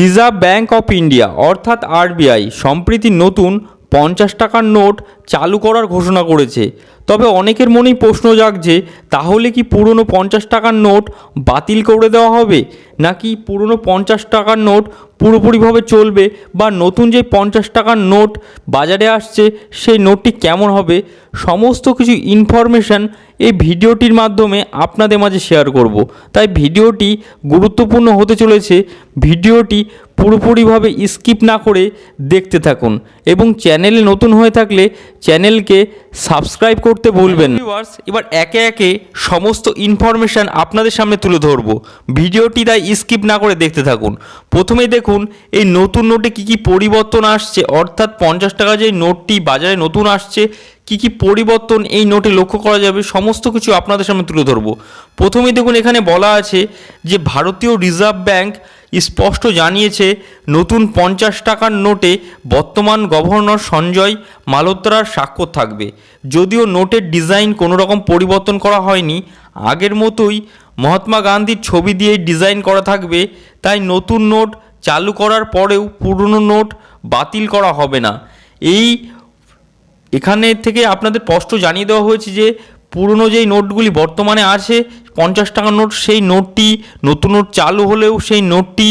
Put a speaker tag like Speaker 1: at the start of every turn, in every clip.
Speaker 1: Reserve bank of India, অর্থাৎ RBI সম্প্রীতি নতুন পঞ্চাশ টাকার নোট চালু করার ঘোষণা করেছে। তবে অনেকের মনেই প্রশ্ন জাগছে, তাহলে কি পুরনো পঞ্চাশ টাকার নোট বাতিল করে দেওয়া হবে? নাকি পুরনো পঞ্চাশ টাকার নোট পুরোপুরিভাবে চলবে বা নতুন যে পঞ্চাশ টাকার নোট বাজারে আসছে, সেই নোটটি কেমন হবে? সমস্ত কিছু ইনফরমেশান এই ভিডিওটির মাধ্যমে আপনাদের মাঝে শেয়ার করব। তাই ভিডিওটি গুরুত্বপূর্ণ হতে চলেছে। ভিডিওটি পুরোপুরিভাবে স্কিপ না করে দেখতে থাকুন এবং চ্যানেলে নতুন হয়ে থাকলে চ্যানেলকে সাবস্ক্রাইব করতে ভুলবেন ভিউয়ার্স এবার একে একে সমস্ত ইনফরমেশান আপনাদের সামনে তুলে ধরবো। ভিডিওটি তাই স্কিপ না করে দেখতে থাকুন। প্রথমেই দেখুন, এই নতুন নোটে কী কী পরিবর্তন আসছে, অর্থাৎ পঞ্চাশ টাকা যে নোটটি বাজারে নতুন আসছে, কী কী পরিবর্তন এই নোটে লক্ষ্য করা যাবে, সমস্ত কিছু আপনাদের সামনে তুলে ধরব। প্রথমেই দেখুন, এখানে বলা আছে যে ভারতীয় রিজার্ভ ব্যাংক স্পষ্ট জানিয়েছে, নতুন পঞ্চাশ টাকার নোটে বর্তমান গভর্নর সঞ্জয় মালোত্রার স্বাক্ষর থাকবে। যদিও নোটের ডিজাইন কোনো রকম পরিবর্তন করা হয়নি, আগের মতোই মহাত্মা গান্ধীর ছবি দিয়ে ডিজাইন করা থাকবে, তাই নতুন নোট চালু করার পরেও পুরনো নোট বাতিল করা হবে না। এই এখানে থেকে আপনাদের স্পষ্ট জানিয়ে দেওয়া হয়েছে যে, পুরনো যেই নোটগুলি বর্তমানে আছে পঞ্চাশ টাকার নোট, সেই নোটটি নতুন নোট চালু হলেও সেই নোটটি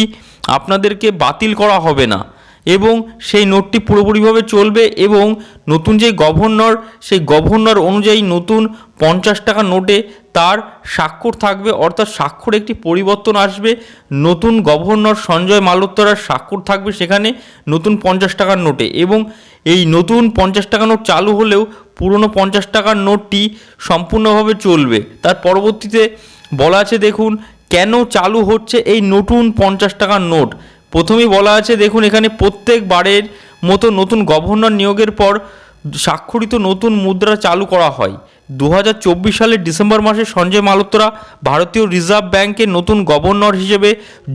Speaker 1: আপনাদেরকে বাতিল করা হবে না। এবং সেই নোটটি পুরোপুরিভাবে চলবে এবং নতুন যে গভর্নর, সেই গভর্নর অনুযায়ী নতুন পঞ্চাশ টাকা নোটে তার স্বাক্ষর থাকবে, অর্থাৎ স্বাক্ষর একটি পরিবর্তন আসবে। নতুন গভর্নর সঞ্জয় মালোত্তরার স্বাক্ষর থাকবে সেখানে নতুন পঞ্চাশ টাকার নোটে। এবং এই নতুন পঞ্চাশ টাকা নোট চালু হলেও পুরনো পঞ্চাশ টাকার নোটটি সম্পূর্ণভাবে চলবে। তার পরবর্তীতে বলা আছে, দেখুন, কেন চালু হচ্ছে এই নতুন পঞ্চাশ টাকার নোট? প্রথমেই বলা আছে, দেখুন, এখানে প্রত্যেকবারের মতো নতুন গভর্নর নিয়োগের পর স্বাক্ষরিত নতুন মুদ্রা চালু করা হয়। দু হাজার চব্বিশ সালের ডিসেম্বর মাসে সঞ্জয় মালোত্রা ভারতীয় রিজার্ভ ব্যাংকের নতুন গভর্নর হিসেবে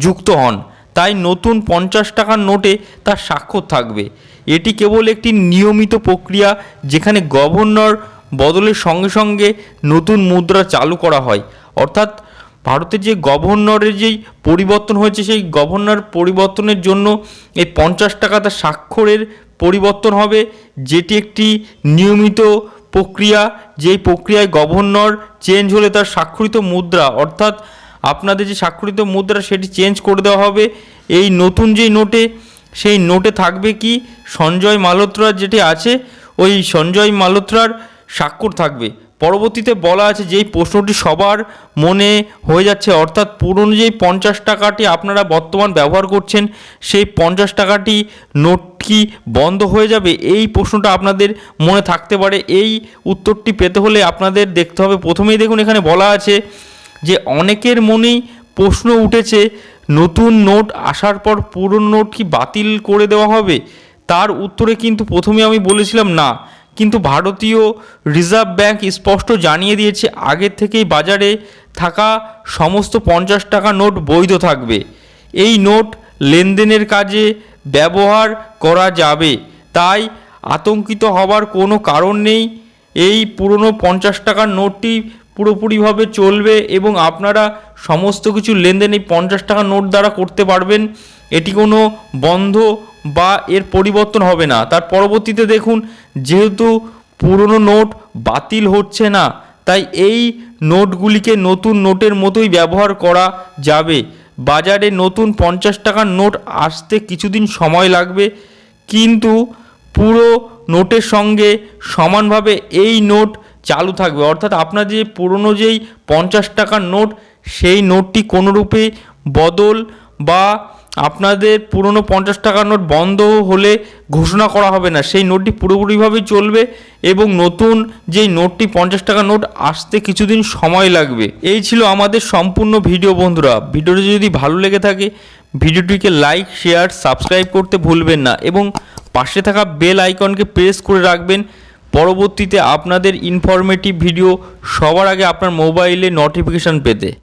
Speaker 1: যুক্ত হন। তাই নতুন পঞ্চাশ টাকার নোটে তার স্বাক্ষর থাকবে। এটি কেবল একটি নিয়মিত প্রক্রিয়া যেখানে গভর্নর বদলের সঙ্গে সঙ্গে নতুন মুদ্রা চালু করা হয়। অর্থাৎ ভারতের যে গভর্নরের যেই পরিবর্তন হয়েছে, সেই গভর্নর পরিবর্তনের জন্য এই পঞ্চাশ টাকা তার স্বাক্ষরের পরিবর্তন হবে, যেটি একটি নিয়মিত প্রক্রিয়া। যেই প্রক্রিয়ায় গভর্নর চেঞ্জ হলে তার স্বাক্ষরিত মুদ্রা, অর্থাৎ আপনাদের যে স্বাক্ষরিত মুদ্রা সেটি চেঞ্জ করে দেওয়া হবে। এই নতুন যেই নোটে সেই নোটে থাকবে কি? সঞ্জয় মালোত্রার যেটি আছে, ওই সঞ্জয় মালোত্রার স্বাক্ষর থাকবে। পরবর্তীতে বলা আছে যেই প্রশ্নটি সবার মনে হয়ে যাচ্ছে, অর্থাৎ পুরনো যেই পঞ্চাশ টাকাটি আপনারা বর্তমান ব্যবহার করছেন, সেই পঞ্চাশ টাকাটি নোট কি বন্ধ হয়ে যাবে? এই প্রশ্নটা আপনাদের মনে থাকতে পারে। এই উত্তরটি পেতে হলে আপনাদের দেখতে হবে। প্রথমেই দেখুন এখানে বলা আছে যে অনেকের মনেই প্রশ্ন উঠেছে নতুন নোট আসার পর পুরনো নোট কি বাতিল করে দেওয়া হবে? তার উত্তরে কিন্তু প্রথমে আমি বলেছিলাম না। কিন্তু ভারতীয় রিজার্ভ ব্যাংক স্পষ্ট জানিয়ে দিয়েছে আগের থেকেই বাজারে থাকা সমস্ত পঞ্চাশ টাকা নোট বৈধ থাকবে। এই নোট লেনদেনের কাজে ব্যবহার করা যাবে। তাই আতঙ্কিত হবার কোনো কারণ নেই। এই পুরনো পঞ্চাশ টাকার নোটটি পুরোপুরিভাবে চলবে এবং আপনারা সমস্ত কিছু লেনদেন এই পঞ্চাশ টাকার নোট দ্বারা করতে পারবেন। এটি কোনো বন্ধ বা এর পরিবর্তন হবে না। তার পরবর্তীতে দেখুন, যেহেতু পুরনো নোট বাতিল হচ্ছে না, তাই এই নোটগুলিকে নতুন নোটের মতোই ব্যবহার করা যাবে। বাজারে নতুন পঞ্চাশ টাকার নোট আসতে কিছুদিন সময় লাগবে, কিন্তু পুরো নোটের সঙ্গে সমানভাবে এই নোট চালু থাকবে। অর্থাৎ আপনার যে পুরনো যেই পঞ্চাশ টাকার নোট, সেই নোটটি কোনোরূপে বদল বা আপনাদের পুরনো পঞ্চাশ টাকার নোট বন্ধ হলে ঘোষণা করা হবে না। সেই নোটটি পুরোপুরিভাবে চলবে এবং নতুন যেই নোটটি পঞ্চাশ টাকার নোট, আসতে কিছুদিন সময় লাগবে। এই ছিল আমাদের সম্পূর্ণ ভিডিও বন্ধুরা। ভিডিওটি যদি ভালো লেগে থাকে, ভিডিওটিকে লাইক, শেয়ার, সাবস্ক্রাইব করতে ভুলবেন না এবং পাশে থাকা বেল আইকনকে প্রেস করে রাখবেন পরবর্তীতে আপনাদের ইনফরমেটিভ ভিডিও সবার আগে আপনার মোবাইলে নোটিফিকেশান পেতে।